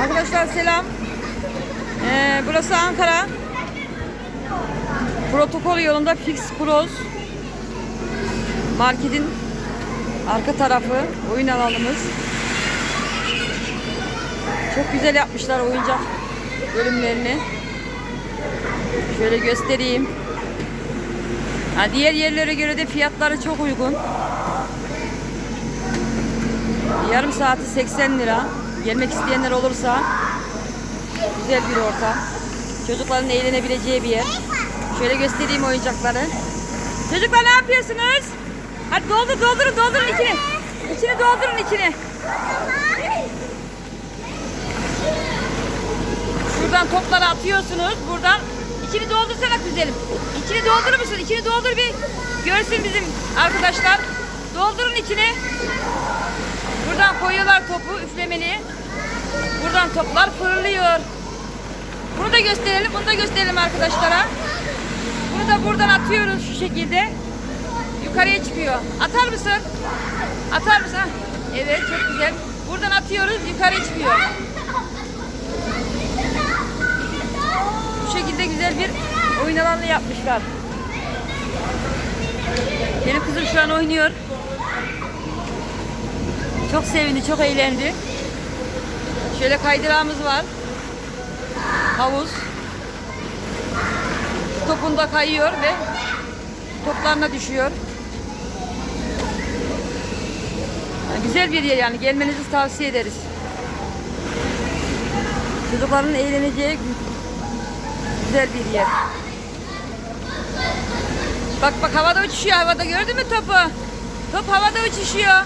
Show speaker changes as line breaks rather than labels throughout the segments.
Arkadaşlar selam. Ee, burası Ankara. Protokol yolunda Fix Cross. Marketin arka tarafı oyun alanımız. Çok güzel yapmışlar oyuncak bölümlerini. Şöyle göstereyim. Ha, diğer yerlere göre de fiyatları çok uygun. Yarım saati 80 lira. Gelmek isteyenler olursa güzel bir ortam. Çocukların eğlenebileceği bir yer. Şöyle göstereyim oyuncakları. Çocuklar ne yapıyorsunuz? Hadi doldur doldurun doldurun içini. İçini doldurun içini. Şuradan topları atıyorsunuz. Buradan içini doldursana güzelim. İçini doldurur musun? İçini doldur bir görsün bizim arkadaşlar. Doldurun içini. Buradan koyuyorlar topu üflemeli. Buradan toplar fırlıyor. Bunu da gösterelim, bunu da gösterelim arkadaşlara. Bunu da buradan atıyoruz şu şekilde. Yukarıya çıkıyor. Atar mısın? Atar mısın? Evet, çok güzel. Buradan atıyoruz, yukarı çıkıyor. Bu şekilde güzel bir oyun alanı yapmışlar. Benim kızım şu an oynuyor. Çok sevindi, çok eğlendi. Şöyle kaydırağımız var. Havuz. Topunda kayıyor ve toplarına düşüyor. Yani güzel bir yer yani gelmenizi tavsiye ederiz. Çocukların eğleneceği güzel bir yer. Bak bak havada uçuşuyor havada gördün mü topu? Top havada uçuşuyor.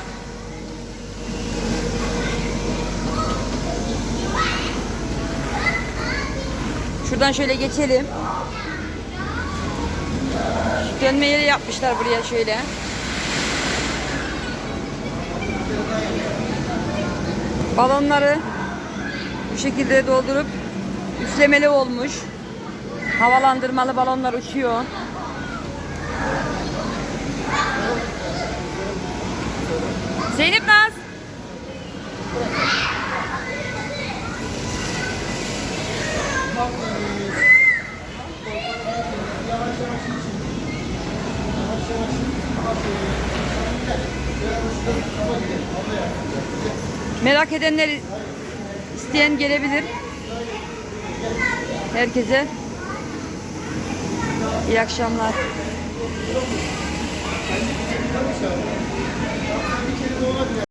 Şuradan şöyle geçelim. Dönme yeri yapmışlar buraya şöyle. Balonları bu şekilde doldurup üflemeli olmuş. Havalandırmalı balonlar uçuyor. Zeynep Merak edenler isteyen gelebilir. Herkese iyi akşamlar.